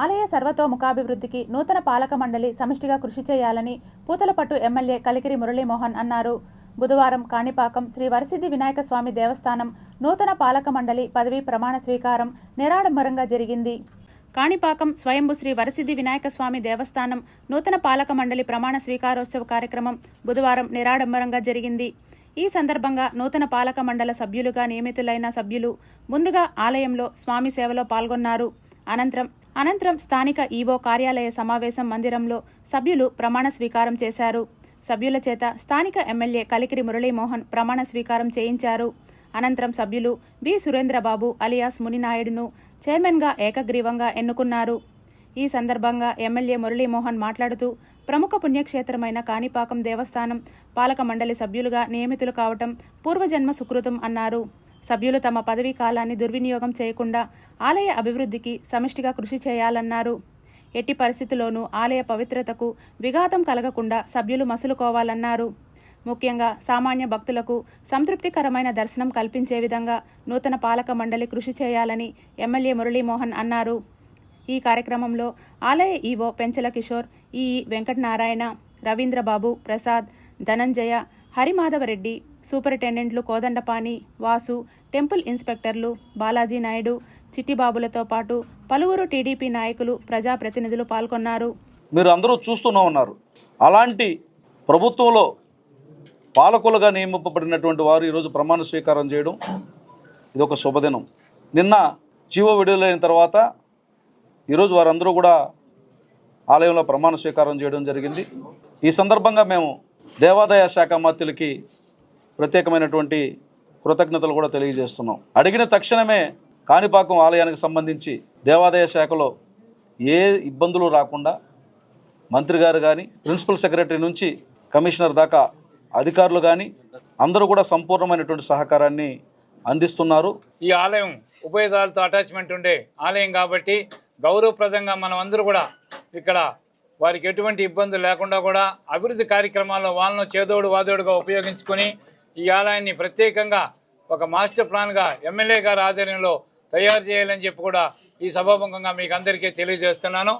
ఆలయ సర్వతోముఖాభివృద్ధికి నూతన పాలక మండలి సమిష్టిగా కృషి చేయాలని పూతలపట్టు ఎమ్మెల్యే కలికిరి మురళీమోహన్ అన్నారు. బుధవారం కాణిపాకం శ్రీ వరసిద్ధి వినాయక స్వామి దేవస్థానం నూతన పాలక మండలి పదవీ ప్రమాణ స్వీకారం నిరాడంబరంగా జరిగింది. కాణిపాకం స్వయంభు శ్రీ వరసిద్ధి వినాయక స్వామి దేవస్థానం నూతన పాలక మండలి ప్రమాణ స్వీకారోత్సవ కార్యక్రమం బుధవారం నిరాడంబరంగా జరిగింది. ఈ సందర్భంగా నూతన పాలక మండల సభ్యులుగా నియమితులైన సభ్యులు ముందుగా ఆలయంలో స్వామి సేవలో పాల్గొన్నారు. అనంతరం అనంతరం స్థానిక ఈవో కార్యాలయ సమావేశం మందిరంలో సభ్యులు ప్రమాణ స్వీకారం చేశారు. సభ్యుల చేత స్థానిక ఎమ్మెల్యే కలికిరి మురళీమోహన్ ప్రమాణ స్వీకారం చేయించారు. అనంతరం సభ్యులు బి సురేంద్రబాబు అలియాస్ మునినాయుడును చైర్మన్గా ఏకగ్రీవంగా ఎన్నుకున్నారు. ఈ సందర్భంగా ఎమ్మెల్యే మురళీమోహన్ మాట్లాడుతూ ప్రముఖ పుణ్యక్షేత్రమైన కాణిపాకం దేవస్థానం పాలక మండలి సభ్యులుగా నియమితులు కావటం పూర్వజన్మ సుకృతం అన్నారు. సభ్యులు తమ పదవీ కాలాన్ని దుర్వినియోగం చేయకుండా ఆలయ అభివృద్ధికి సమిష్టిగా కృషి చేయాలన్నారు. ఎట్టి పరిస్థితుల్లోనూ ఆలయ పవిత్రతకు విఘాతం కలగకుండా సభ్యులు మసులుకోవాలన్నారు. ముఖ్యంగా సామాన్య భక్తులకు సంతృప్తికరమైన దర్శనం కల్పించే విధంగా నూతన పాలక మండలి కృషి చేయాలని ఎమ్మెల్యే మురళీమోహన్ అన్నారు. ఈ కార్యక్రమంలో ఆలయ ఈవో పెంచల కిషోర్ ఈ వెంకటనారాయణ రవీంద్రబాబు ప్రసాద్ ధనంజయ హరిమాధవరెడ్డి సూపరింటెండెంట్లు కోదండపాణి వాసు టెంపుల్ ఇన్స్పెక్టర్లు బాలాజీ నాయుడు చిట్టిబాబులతో పాటు పలువురు టీడీపీ నాయకులు ప్రజాప్రతినిధులు పాల్గొన్నారు. మీరు అందరూ చూస్తూనే ఉన్నారు. అలాంటి ప్రభుత్వంలో పాలకులుగా నియమింపబడినటువంటి వారు ఈరోజు ప్రమాణ స్వీకారం చేయడం ఇది ఒక శుభదినం. నిన్న జీవో విడుదలైన తర్వాత ఈరోజు వారందరూ కూడా ఆలయంలో ప్రమాణ స్వీకారం చేయడం జరిగింది. ఈ సందర్భంగా మేము దేవాదాయ శాఖ మాత్యులకి ప్రత్యేకమైనటువంటి కృతజ్ఞతలు కూడా తెలియజేస్తున్నాం. అడిగిన తక్షణమే కాణిపాకం ఆలయానికి సంబంధించి దేవాదాయ శాఖలో ఏ ఇబ్బందులు రాకుండా మంత్రి గారు కానీ ప్రిన్సిపల్ సెక్రటరీ నుంచి కమిషనర్ దాకా అధికారులు కానీ అందరూ కూడా సంపూర్ణమైనటువంటి సహకారాన్ని అందిస్తున్నారు. ఈ ఆలయం ఉభయదాలతో అటాచ్మెంట్ ఉండే ఆలయం కాబట్టి గౌరవప్రదంగా మనం అందరూ కూడా ఇక్కడ వారికి ఎటువంటి ఇబ్బందులు లేకుండా కూడా అభివృద్ధి కార్యక్రమాల్లో వాళ్ళను చేదోడు వాదోడుగా ఉపయోగించుకొని ఈ ఆలయాన్ని ప్రత్యేకంగా ఒక మాస్టర్ ప్లాన్గా ఎమ్మెల్యే గారి ఆధ్వర్యంలో తయారు చేయాలని చెప్పి కూడా ఈ సభాముఖంగా మీకు అందరికీ తెలియజేస్తున్నాను.